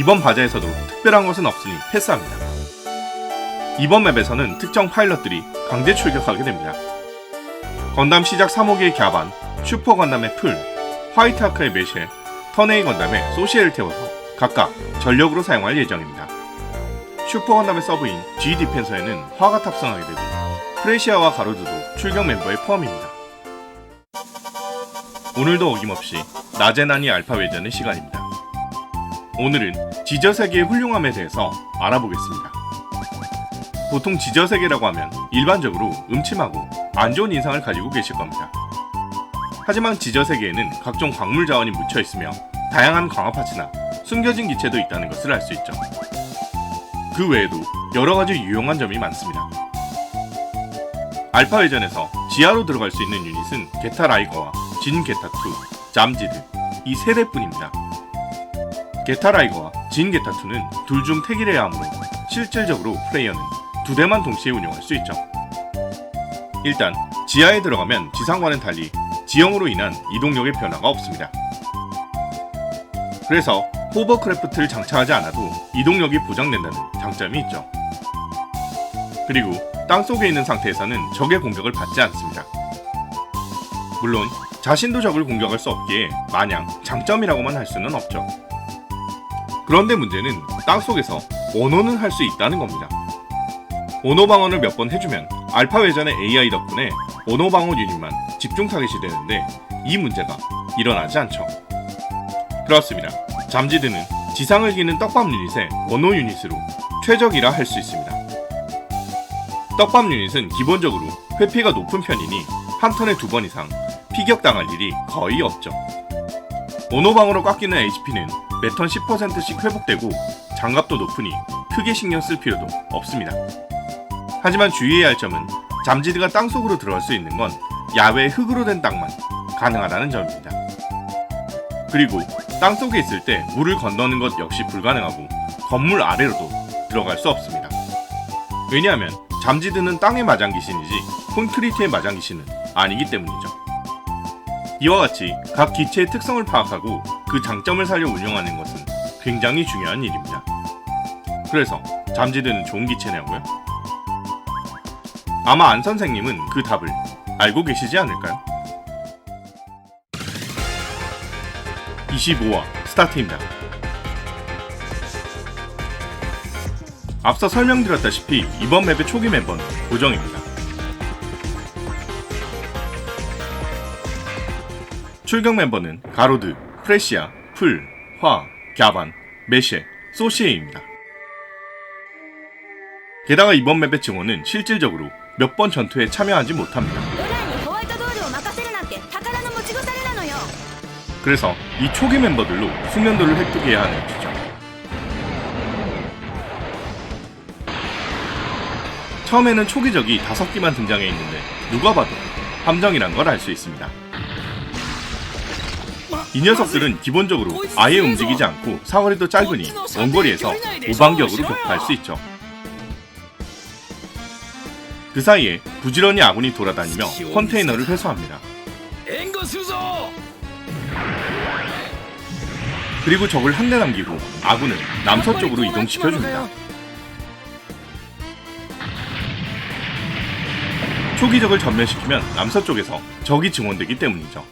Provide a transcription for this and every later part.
이번 바자에서도 특별한 것은 없으니 패스합니다. 이번 맵에서는 특정 파일럿들이 강제 출격하게 됩니다. 건담 시작 3호기의 갸반, 슈퍼 건담의 풀, 화이트 아크의 메쉘, 턴에이 건담의 소시엘을 태워서 각각 전력으로 사용할 예정입니다. 슈퍼 건담의 서브인 G 디펜서에는 화가 탑승하게 되고 프레시아와 가로드도 출격 멤버에 포함입니다. 오늘도 어김없이 낮에 나니 알파 외전의 시간입니다. 오늘은 지저세계의 훌륭함에 대해서 알아보겠습니다. 보통 지저세계라고 하면 일반적으로 음침하고 안 좋은 인상을 가지고 계실 겁니다. 하지만 지저세계에는 각종 광물 자원이 묻혀 있으며 다양한 광화 파츠나 숨겨진 기체도 있다는 것을 알 수 있죠. 그 외에도 여러 가지 유용한 점이 많습니다. 알파 외전에서 지하로 들어갈 수 있는 유닛은 게타 라이거와 진 게타 2, 잠지드 이 세 대뿐입니다. 게타 라이거와 진 게타 2는 둘 중 택이래야 하므로 실질적으로 플레이어는 두 대만 동시에 운용할 수 있죠. 일단 지하에 들어가면 지상과는 달리 지형으로 인한 이동력의 변화가 없습니다. 그래서 호버크래프트를 장착하지 않아도 이동력이 보장된다는 장점이 있죠. 그리고 땅 속에 있는 상태에서는 적의 공격을 받지 않습니다. 물론 자신도 적을 공격할 수 없기에 마냥 장점이라고만 할 수는 없죠. 그런데 문제는 땅 속에서 원호는 할 수 있다는 겁니다. 원호 방어를 몇번 해주면 알파 외전의 AI 덕분에 원호 방어 유닛만 집중 타겟이 되는데 이 문제가 일어나지 않죠. 그렇습니다. 잠지드는 지상을 기는 떡밥 유닛의 원호 유닛으로 최적이라 할 수 있습니다. 떡밥 유닛은 기본적으로 회피가 높은 편이니 한 턴에 두 번 이상 피격당할 일이 거의 없죠. 원호방으로 깎이는 HP는 매턴 10%씩 회복되고 장갑도 높으니 크게 신경 쓸 필요도 없습니다. 하지만 주의해야 할 점은 잠지드가 땅속으로 들어갈 수 있는 건 야외 흙으로 된 땅만 가능하다는 점입니다. 그리고 땅속에 있을 때 물을 건너는 것 역시 불가능하고 건물 아래로도 들어갈 수 없습니다. 왜냐하면 잠지드는 땅의 마장귀신이지 콘크리트의 마장귀신은 아니기 때문이죠. 이와 같이 각 기체의 특성을 파악하고 그 장점을 살려 운영하는 것은 굉장히 중요한 일입니다. 그래서 잠지드는 좋은 기체냐고요? 아마 안 선생님은 그 답을 알고 계시지 않을까요? 25화 스타트입니다. 앞서 설명드렸다시피 이번 맵의 초기 멤버는 고정입니다. 출격 멤버는 가로드, 프레시아, 풀, 화, 갸반, 메쉐, 소시에입니다. 게다가 이번 맵의 증원은 실질적으로 몇 번 전투에 참여하지 못합니다. 그래서 이 초기 멤버들로 숙련도를 획득해야 하는 것이죠. 처음에는 초기적이 다섯 기만 등장해 있는데 누가 봐도 함정이란 걸 알 수 있습니다. 이 녀석들은 기본적으로 아예 움직이지 않고 사거리도 짧으니 원거리에서 무반격으로 격파할 수 있죠. 그 사이에 부지런히 아군이 돌아다니며 컨테이너를 회수합니다. 그리고 적을 한 대 남기고 아군을 남서쪽으로 이동시켜줍니다. 초기적을 전멸시키면 남서쪽에서 적이 증원되기 때문이죠.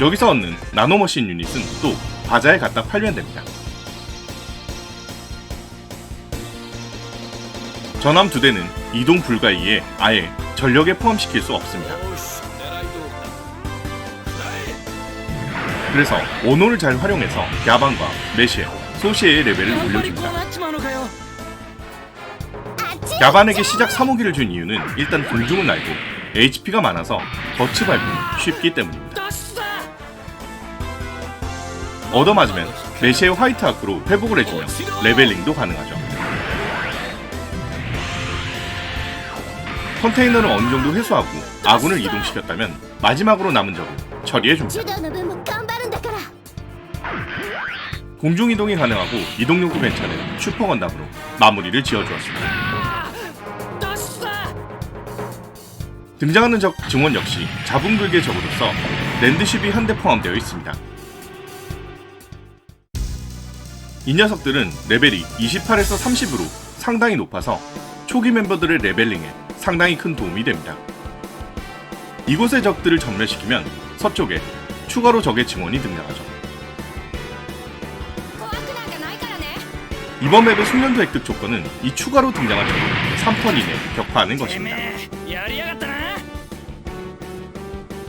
여기서 얻는 나노머신 유닛은 또 바자에 갖다 팔면 됩니다. 전함 두 대는 이동 불가이에 아예 전력에 포함시킬 수 없습니다. 그래서 원호를 잘 활용해서 야방과 메시에, 소시에의 레벨을 올려줍니다. 야반에게 시작 3호기를 준 이유는 일단 군중을 날고 HP가 많아서 거치 밟음이 쉽기 때문입니다. 얻어맞으면 메시의 화이트 아크로 회복을 해주며 레벨링도 가능하죠. 컨테이너를 어느 정도 회수하고 아군을 이동시켰다면 마지막으로 남은 적을 처리해줍니다. 공중이동이 가능하고 이동 용도 괜찮은 슈퍼건담으로 마무리를 지어주었습니다. 등장하는 적 증원 역시 자붕글게 적으로서 랜드십이 현대 포함되어 있습니다. 이 녀석들은 레벨이 28에서 30으로 상당히 높아서 초기 멤버들의 레벨링에 상당히 큰 도움이 됩니다. 이곳의 적들을 전멸시키면 서쪽에 추가로 적의 증원이 등장하죠. 이번 맵의 숙련도 획득 조건은 이 추가로 등장한 적을 3턴 이내 격파하는 것입니다.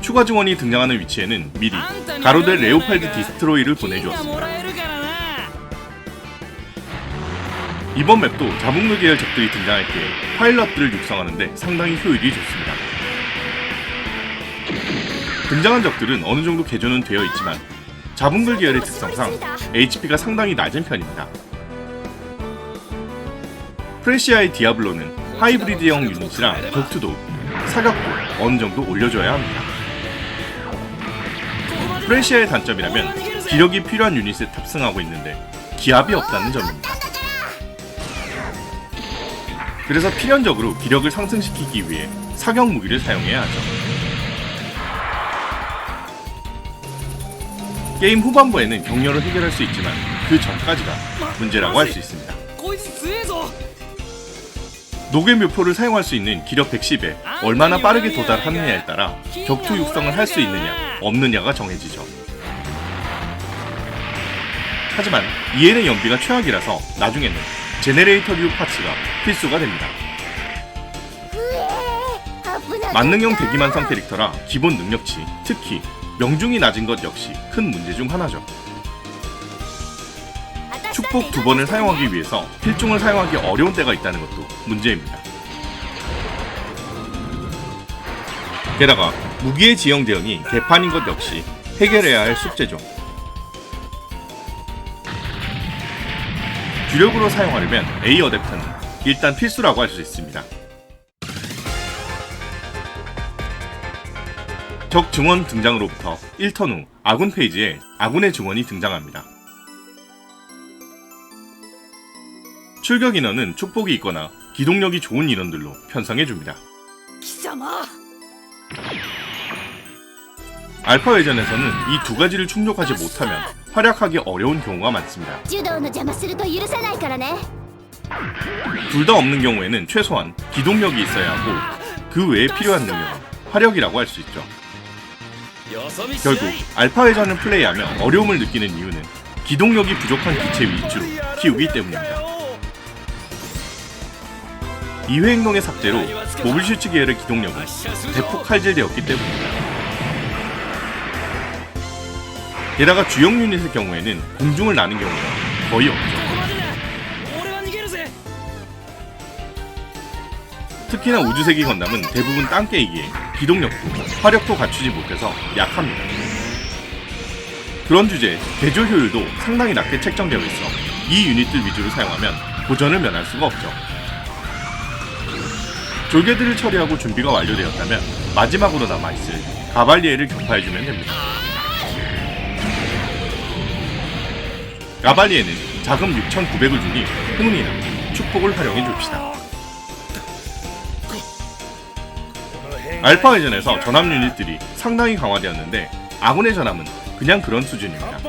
추가 증원이 등장하는 위치에는 미리 가로델 레오팔드 디스트로이를 보내주었습니다. 이번 맵도 자몽르 계열 적들이 등장할 때 파일럿들을 육성하는데 상당히 효율이 좋습니다. 등장한 적들은 어느 정도 개조는 되어 있지만 자bun글 계열의 특성상 HP가 상당히 낮은 편입니다. 프레시아의 디아블로는 하이브리드형 유닛이라 격투도 사격도 어느 정도 올려줘야 합니다. 프레시아의 단점이라면 기력이 필요한 유닛에 탑승하고 있는데 기압이 없다는 점입니다. 그래서 필연적으로 기력을 상승시키기 위해 사격 무기를 사용해야 하죠. 게임 후반부에는 격려를 해결할 수 있지만 그 전까지가 문제라고 할 수 있습니다. 노괴 묘포를 사용할 수 있는 기력 110에 얼마나 빠르게 도달하느냐에 따라 격투 육성을 할 수 있느냐, 없느냐가 정해지죠. 하지만 이엔의 연비가 최악이라서 나중에는 제네레이터 뷰 파츠가 필수가 됩니다. 만능형 대기만성 캐릭터라 기본 능력치, 특히 명중이 낮은 것 역시 큰 문제 중 하나죠. 축복 두 번을 사용하기 위해서 필종을 사용하기 어려운 때가 있다는 것도 문제입니다. 게다가 무기의 지형 대응이 개판인 것 역시 해결해야 할 숙제죠. 주력으로 사용하려면 A 어댑터는 일단 필수라고 할 수 있습니다. 적 증원 등장으로부터 1턴 후 아군 페이지에 아군의 증원이 등장합니다. 출격 인원은 축복이 있거나 기동력이 좋은 인원들로 편성해줍니다. 貴様 알파 회전에서는 이 두 가지를 충족하지 못하면 활약하기 어려운 경우가 많습니다. 둘 다 없는 경우에는 최소한 기동력이 있어야 하고 그 외에 필요한 능력은 화력이라고 할 수 있죠. 결국 알파 회전을 플레이하며 어려움을 느끼는 이유는 기동력이 부족한 기체 위주로 키우기 때문입니다. 이회 행동의 삭제로 모블슈츠 기회의 기동력은 대폭 칼질되었기 때문입니다. 게다가 주역 유닛의 경우에는 공중을 나는 경우가 거의 없죠. 특히나 우주세기 건담은 대부분 땅깨이기에 기동력도 화력도 갖추지 못해서 약합니다. 그런 주제 개조 효율도 상당히 낮게 책정되어 있어 이 유닛들 위주로 사용하면 고전을 면할 수가 없죠. 졸개들을 처리하고 준비가 완료되었다면 마지막으로 남아있을 가발리에를 격파해주면 됩니다. 라발리에는 자금 6,900을 주니 흥이나 축복을 활용해 줍시다. 알파 회전에서 전함 유닛들이 상당히 강화되었는데 아군의 전함은 그냥 그런 수준입니다.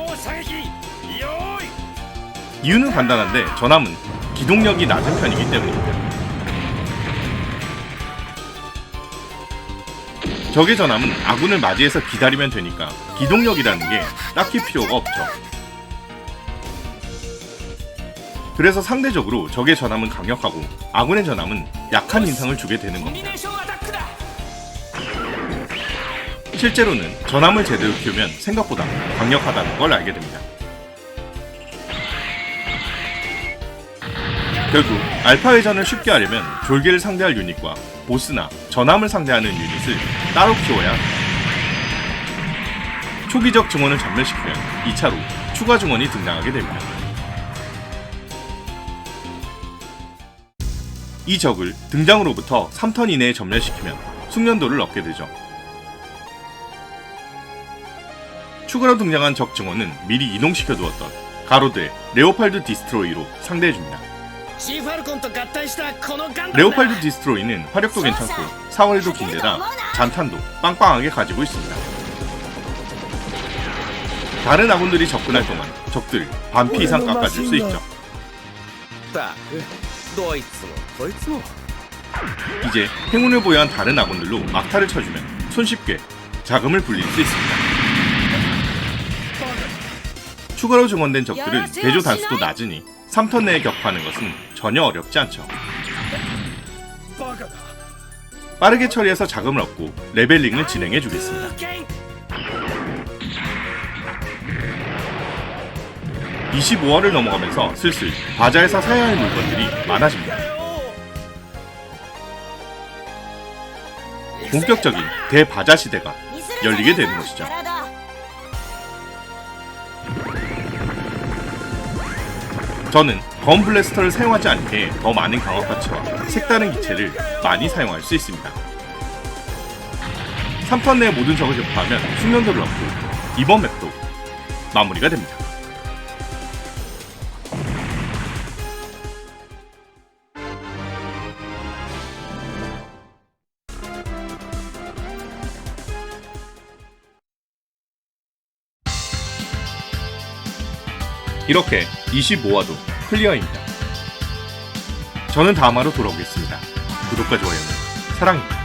이유는 간단한데 전함은 기동력이 낮은 편이기 때문입니다. 적의 전함은 아군을 맞이해서 기다리면 되니까 기동력이라는 게 딱히 필요가 없죠. 그래서 상대적으로 적의 전함은 강력하고 아군의 전함은 약한 인상을 주게 되는 겁니다. 실제로는 전함을 제대로 키우면 생각보다 강력하다는 걸 알게 됩니다. 결국 알파 회전을 쉽게 하려면 졸개를 상대할 유닛과 보스나 전함을 상대하는 유닛을 따로 키워야 합니다. 초기적 증원을 전멸시키면 2차로 추가 증원이 등장하게 됩니다. 이 적을 등장으로부터 3턴 이내에 점멸시키면 숙련도를 얻게 되죠. 추가로 등장한 적 증원은 미리 이동시켜 두었던 가로드의 레오팔드 디스트로이로 상대해줍니다. 레오팔드 디스트로이는 화력도 괜찮고 사월도 긴데다 잔탄도 빵빵하게 가지고 있습니다. 다른 아군들이 접근할 동안 적들 반피 이상 깎아줄 수 있죠. 이제 행운을 보유한 다른 악원들로 막타를 쳐주면 손쉽게 자금을 불릴 수 있습니다. 추가로 증원된 적들은 대조 단수도 낮으니 3턴 내에 격파하는 것은 전혀 어렵지 않죠. 빠르게 처리해서 자금을 얻고 레벨링을 진행해 주겠습니다. 25화를 넘어가면서 슬슬 바자에서 사야 할 물건들이 많아집니다. 본격적인 대바자 시대가 열리게 되는 것이죠. 저는 건블래스터를 사용하지 않게 더 많은 강화 파츠와 색다른 기체를 많이 사용할 수 있습니다. 3턴 내 모든 적을 제압하면 숙련도를 얻고 이번 맵도 마무리가 됩니다. 이렇게 25화도 클리어입니다. 저는 다음 화로 돌아오겠습니다. 구독과 좋아요는 사랑입니다.